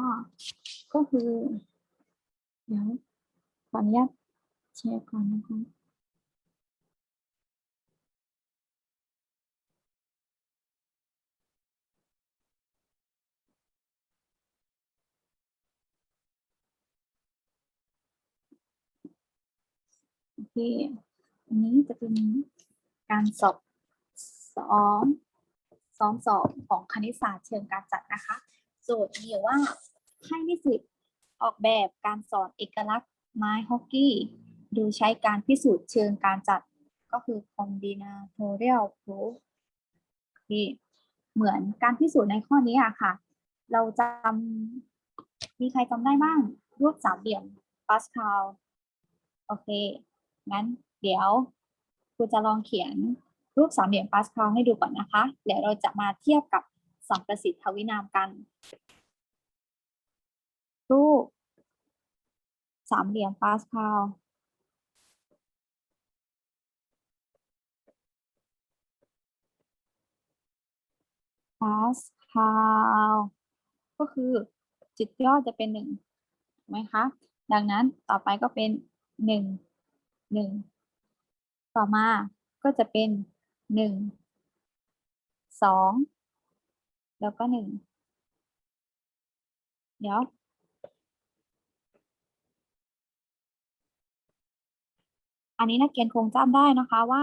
ค่ะก็คือ เดี๋ยวขออนุญาตแชร์ก่อนนะคะโอเค อันนี้จะเป็นการสอบซ้อมซ้อมสอบของคณิตศาสตร์เชิงการจัดนะคะ โจทย์มีอยู่ว่า ให้นิสิตออกแบบการสอนเอกลักษณ์ไม้ฮอกกี้ โดยใช้การพิสูจน์เชิงการจัดก็คือ combinatorial proof โอเคเหมือนการพิสูจน์ในข้อนี้อะค่ะ เราจำมีใครจำได้บ้าง รูปสามเหลี่ยมปาสคาลโอเค งั้นเดี๋ยวครูจะลองเขียนรูปสามเหลี่ยมปาสคาลให้ดูก่อนนะคะเดี๋ยวเราจะมาเทียบกับสัมประสิทธิทวินามกัน รูป สามเหลี่ยมปาสคาลปาสคาลก็คือจุดยอดจะเป็นหนึ่งถูกไหมคะ ดังนั้นต่อไปก็เป็นหนึ่งหนึ่งต่อมาก็จะเป็นหนึ่งสองแล้วก็หนึ่งเดี๋ยว อันนี้นักเรียนคงจำได้นะคะว่า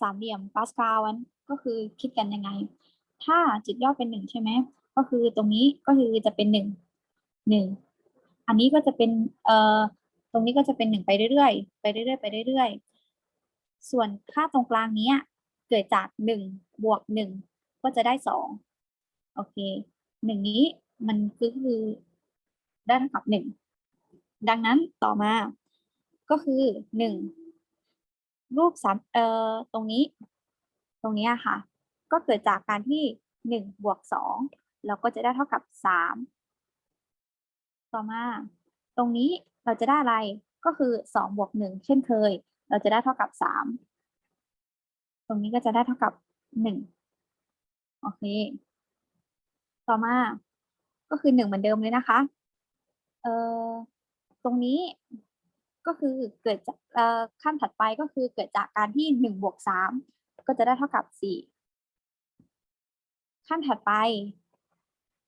สามเหลี่ยมปาสคาลนั้นก็คือคิดกันยังไง ถ้าจุดยอดเป็นหนึ่งใช่ไหมก็คือตรงนี้ก็คือจะเป็นหนึ่งหนึ่งอันนี้ก็จะเป็นเอ่อตรงนี้ก็จะเป็นหนึ่งไปเรื่อยๆไปเรื่อยๆไปเรื่อยๆ ส่วนค่าตรงกลางนี้เกิดจากหนึ่งบวกหนึ่งก็จะได้สองโอเคหนึ่งนี้มันคือคือได้เท่ากับหนึ่งดังนั้นต่อมาก็คือหนึ่ง รูปสามเอ่อตรงนี้ ตรงนี้ค่ะ ก็เกิดจากการที่หนึ่งบวกสองเราก็จะได้เท่ากับสามต่อมา ตรงนี้เราจะได้อะไรก็คือสองบวกหนึ่งเช่นเคย เราจะได้เท่ากับสามตรงนี้ก็จะได้เท่ากับหนึ่งโอเค ต่อมาก็คือหนึ่งเหมือนเดิมเลยนะคะ เอ่อตรงนี้ ก็คือเกิดจากขั้นถัดไปก็คือเกิดจากการที่หนึ่งบวกสามก็จะได้เท่ากับสี่ขั้นถัดไป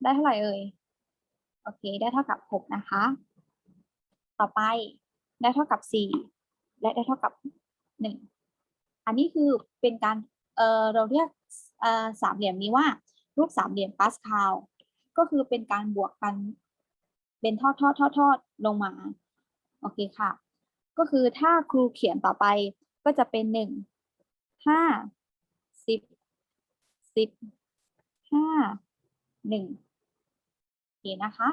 ได้เท่าไหร่เอ่ยโอเค ได้เท่ากับหกนะคะ ต่อไปได้เท่ากับสี่และได้เท่ากับหนึ่งอันนี้คือเป็นการเอ่อเราเรียกเอ่อสามเหลี่ยมนี้ว่ารูปสามเหลี่ยมปาสคาลก็คือเป็นการบวกกันเป็นทอดทอดทอดทอดลงมา โอเคค่ะ ก็คือถ้าครูเขียนต่อไปก็จะเป็นหนึ่งห้าสิบสิบห้าหนึ่งโอเคนะคะ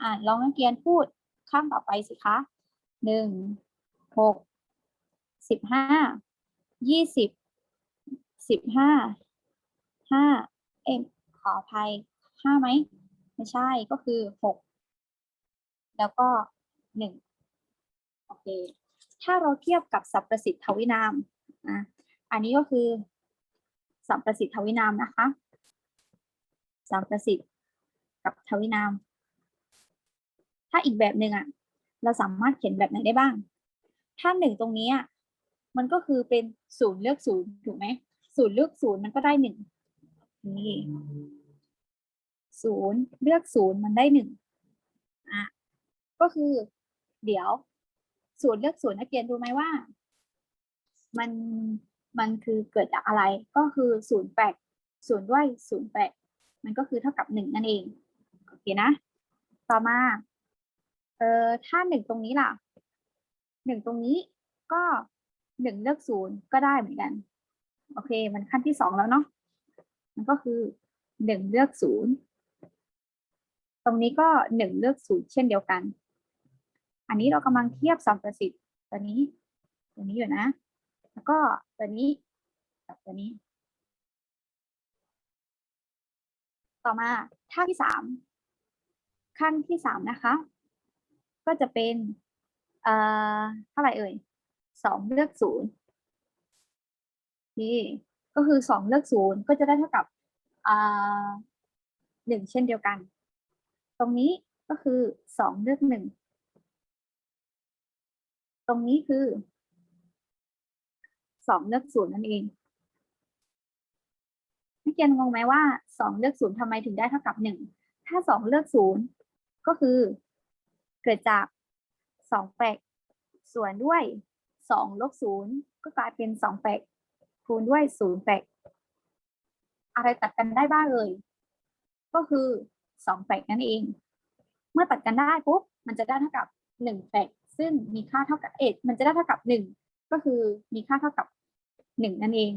อ่าลองนักเรียนพูดข้างต่อไปสิคะหนึ่งหกสิบห้ายี่สิบสิบห้าห้าเอ็มขออภัยห้าไหมไม่ใช่ก็คือหกแล้วก็หนึ่งโอเค ถ้าเราเทียบกับสัพประสิทธิ์ทวินามอะอันนี้ก็คือ สัพประสิทธิ์ทวินามนะคะ สัพประสิทธิ์กับทวินาม ถ้าอีกแบบหนึ่งอะ เราสามารถเขียนแบบไหนได้บ้าง ถ้าหนึ่งตรงนี้อะมันก็คือเป็นศูนย์เลือกศูนย์ถูกไหมศูนย์เลือกศูนย์มันก็ได้หนึ่งนี่ศูนย์เลือกศูนย์มันได้หนึ่งอะก็คือ เดี๋ยว ศูนย์เลือกศูนย์นักเรียนรู้ไหมว่า มันมันคือเกิดจากอะไรก็คือศูนย์แปดศูนย์ด้วยศูนย์แปดมันก็คือเท่ากับหนึ่งนั่นเองโอเคนะ ต่อมาเอ่อถ้าหนึ่งตรงนี้ล่ะหนึ่งตรงนี้ก็หนึ่งเลือกศูนย์ก็ได้เหมือนกันโอเค มันขั้นที่สองแล้วเนาะมันก็คือหนึ่งเลือกศูนย์ตรงนี้ก็หนึ่งเลือกศูนย์เช่นเดียวกัน อันนี้เรากำลังเทียบสัมประสิทธิ์ตัวนี้ ตัวนี้อยู่นะ แล้วก็ตัวนี้กับตัวนี้ ต่อมาท่าที่สามขั้นที่สามนะคะ ก็จะเป็นเอ่อเท่าไหร่เอ่ยสองเลือกศูนย์นี่ก็คือสองเลือกศูนย์ก็จะได้เท่ากับอ่าหนึ่งเช่นเดียวกัน ตรงนี้ก็คือสองเลือกหนึ่ง ตรงนี้คือสองเลือกศูนย์นั่นเองนักเรียนงงไหมว่าสองเลือกศูนย์ทำไมถึงได้เท่ากับหนึ่งถ้าสองเลือกศูนย์ก็คือ เกิดจากสองแปดส่วนด้วยสองลบศูนย์ก็กลายเป็นสองแปดคูณด้วยศูนย์แปดอะไรตัดกันได้บ้างเอ่ยก็คือสองแปดนั่นเอง เมื่อตัดกันได้ปุ๊บมันจะได้เท่ากับหนึ่งแปด ซึ่งมีค่าเท่ากับเอ็ดมันจะได้เท่ากับหนึ่งก็คือมีค่าเท่ากับหนึ่งนั่นเอง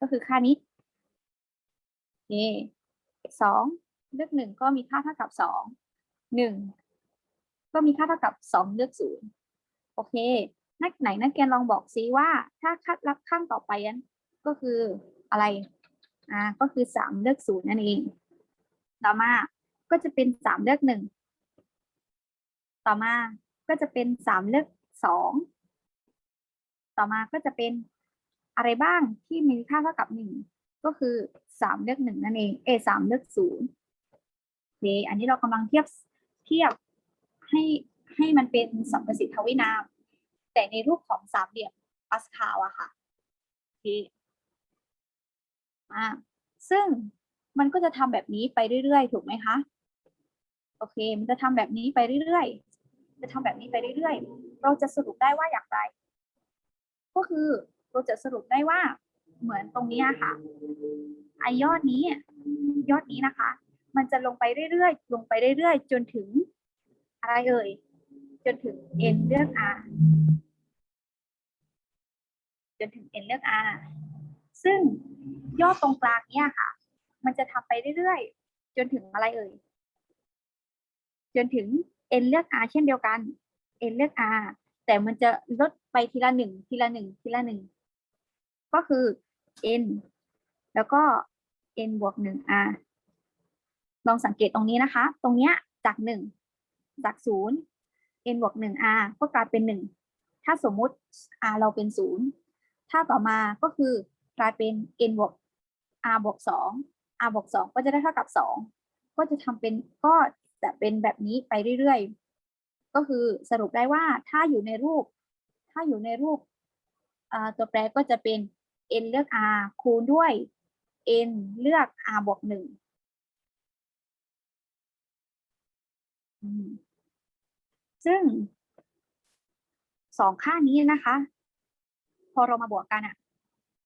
ก็คือค่านี้โอเคสองเลือกหนึ่งก็มีค่าเท่ากับสองหนึ่งก็มีค่าเท่ากับสองเลือกศูนย์โอเค นักไหนนักเรียนลองบอกซิว่า ถ้าคัดรับข้างต่อไปนั้นก็คืออะไรอ่าก็คือสามเลือกศูนย์นั่นเองต่อมาก็จะเป็นสามเลือกหนึ่งต่อมา ก็จะเป็นสามเลือกสองต่อมาก็จะเป็นอะไรบ้างที่มีค่าเท่ากับหนึ่งก็คือสามเลือกหนึ่งนั่นเองเอสามเลือกศูนย์เคอันนี้เรากำลังเทียบเทียบให้ให้มันเป็นสัมประสิทธวินาม แต่ในรูปของสามเหลี่ยมปาสคาลอะค่ะโอเคอ่าซึ่งมันก็จะทำแบบนี้ไปเรื่อยๆ ถูกไหมคะ โอเค มันจะทำแบบนี้ไปเรื่อย จะทำแบบนี้ไปเรื่อยๆ เราจะสรุปได้ว่าอย่างไร ก็คือเราจะสรุปได้ว่าเหมือนตรงนี้ค่ะ ไอยอดนี้ ยอดนี้นะคะ มันจะลงไปเรื่อยๆ ลงไปเรื่อยๆ จนถึงอะไรเอ่ย จนถึง n เลือก r จนถึง n เลือก r ซึ่งยอดตรงกลางเนี่ยค่ะ มันจะทำไปเรื่อยๆ จนถึงอะไรเอ่ย จนถึง n เลือก r เช่นเดียวกัน n เลือก r แต่มันจะลดไปทีละหนึ่งทีละหนึ่งทีละหนึ่งก็คือ n แล้วก็ n บวกหนึ่ง r ลองสังเกตตรงนี้นะคะ ตรงเนี้ยจากหนึ่งจากศูนย์ n บวกหนึ่ง r ก็กลายเป็นหนึ่งถ้าสมมุติ r เราเป็นศูนย์ถ้าต่อมาก็คือกลายเป็น n บวก r บวกสอง r บวกสองก็จะได้เท่ากับสองก็จะทำเป็นก็ จะเป็นแบบนี้ไปเรื่อยๆ ก็คือสรุปได้ว่าถ้าอยู่ในรูป ถ้าอยู่ในรูปตัวแปรก็จะเป็น n เลือก r คูณด้วย n เลือก r บวกหนึ่งซึ่งสองค่านี้นะคะ พอเรามาบวกกันอะ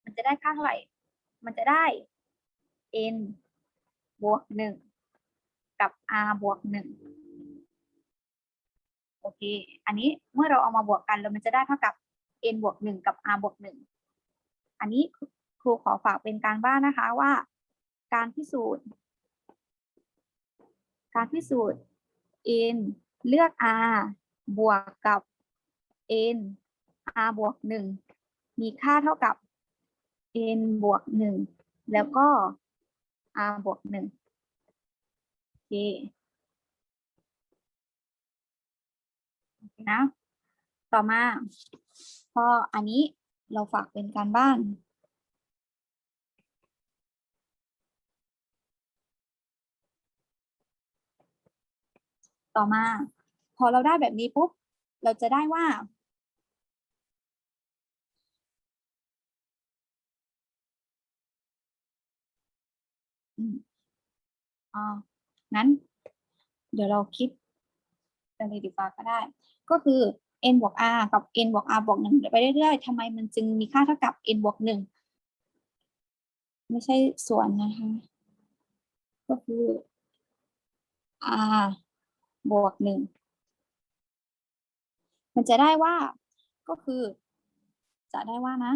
มันจะได้ค่าเท่าไหร่ มันจะได้ n บวกหนึ่ง กับ r บวกหนึ่งโอเค อันนี้เมื่อเราเอามาบวกกันแล้วมันจะได้เท่ากับ n บวกหนึ่งกับ r บวกหนึ่งอันนี้ครูขอฝากเป็นการบ้านนะคะว่า การพิสูจน์ การพิสูจน์ n เลือก r บวกกับ n r บวกหนึ่งมีค่าเท่ากับ n บวกหนึ่งแล้วก็ r บวกหนึ่ง เคโอเคนะ ต่อมาพออันนี้เราฝากเป็นการบ้านต่อมา พอเราได้แบบนี้ปุ๊บ เราจะได้ว่าอืมอ่า งั้น เดี๋ยวเราคิดกันเลยดีกว่าก็ได้ ก็คือ n บวก r กับ n บวก r บวกหนึ่งไปเรื่อยๆทำไมมันจึงมีค่าเท่ากับ n บวกหนึ่งไม่ใช่ส่วนนะคะ ก็คือ r บวกหนึ่งมันจะได้ว่าก็คือ จะได้ว่านะ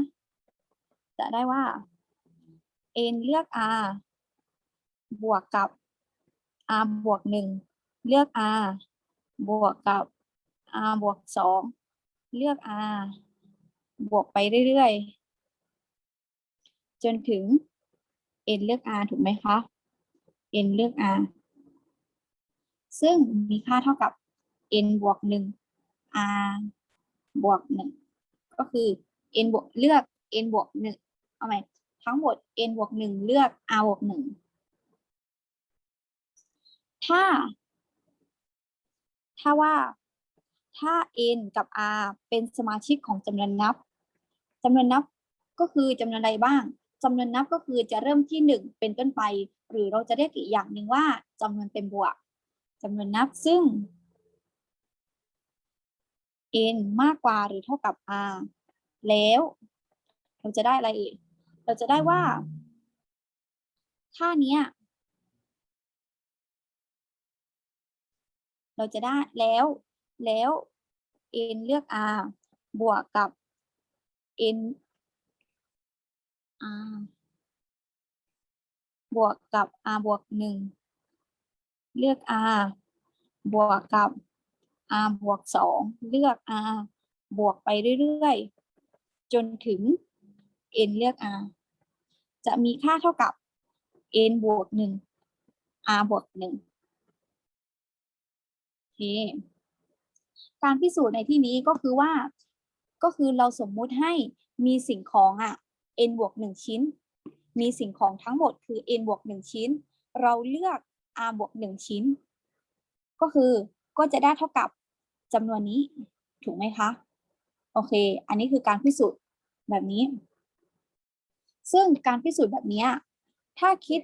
จะได้ว่า n เลือก r บวกกับ r บวกหนึ่งเลือก r บวกกับ r บวกสองเลือก r บวกไปเรื่อยๆ จนถึง n เลือก r ถูกไหมคะ n เลือก r ซึ่งมีค่าเท่ากับ n บวกหนึ่ง r บวกหนึ่งก็คือ n บวกเลือก n บวกหนึ่งเอาใหมทั้งหมด n บวกหนึ่งเลือก r บวกหนึ่ง ถ้า ถ้าว่าถ้า n กับ r เป็นสมาชิกของจำนวนนับจำนวนนับก็คือจำนวนใดบ้างจำนวนนับก็คือจะเริ่มที่หนึ่งเป็นต้นไป หรือเราจะเรียกอีกอย่างหนึ่งว่าจำนวนเต็มบวกจำนวนนับซึ่ง n มากกว่าหรือเท่ากับ r แล้ว เราจะได้อะไรอีกเราจะได้ว่า ค่าเนี้ เราจะได้แล้วแล้ว n เลือก r บวกกับ n r บวกกับ r บวกหนึ่งเลือก r บวกกับ r บวกสองเลือก r บวกไปเรื่อยๆ จนถึง n เลือก r จะมีค่าเท่ากับ n บวกหนึ่ง r บวกหนึ่ง การพิสูจน์ในที่นี้ก็คือว่า ก็คือเราสมมุติให้มีสิ่งของอะ n บวกหนึ่งชิ้น มีสิ่งของทั้งหมดคือ n บวกหนึ่งชิ้น เราเลือก r บวกหนึ่งชิ้น ก็คือก็จะได้เท่ากับจำนวนนี้ถูกไหมคะ โอเค อันนี้คือการพิสูจน์แบบนี้ ซึ่งการพิสูจน์แบบนี้ถ้าคิด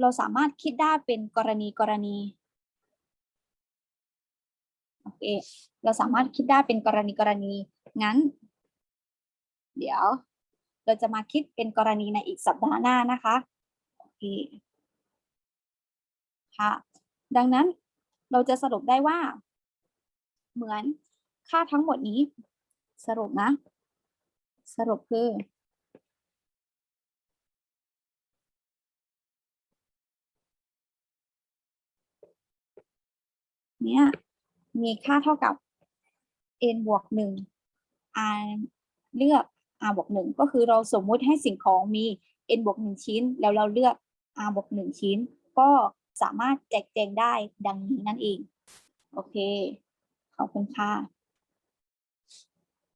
เราสามารถคิดได้เป็นกรณีกรณี โอเค เราสามารถคิดได้เป็นกรณีกรณี งั้น เดี๋ยว เราจะมาคิดเป็นกรณีในอีกสัปดาห์หน้านะคะ โอเค ค่ะ ดังนั้นเราจะสรุปได้ว่า เหมือนค่าทั้งหมดนี้ สรุปนะ สรุปคือเนี่ย มีค่าเท่ากับ n บวกหนึ่ง r เลือก r บวกหนึ่งก็คือเราสมมุติให้สิ่งของมี n บวกหนึ่งชิ้น แล้วเราเลือก r บวกหนึ่งชิ้น ก็สามารถแจกแจงได้ดังนี้นั่นเอง โอเค ขอบคุณค่ะ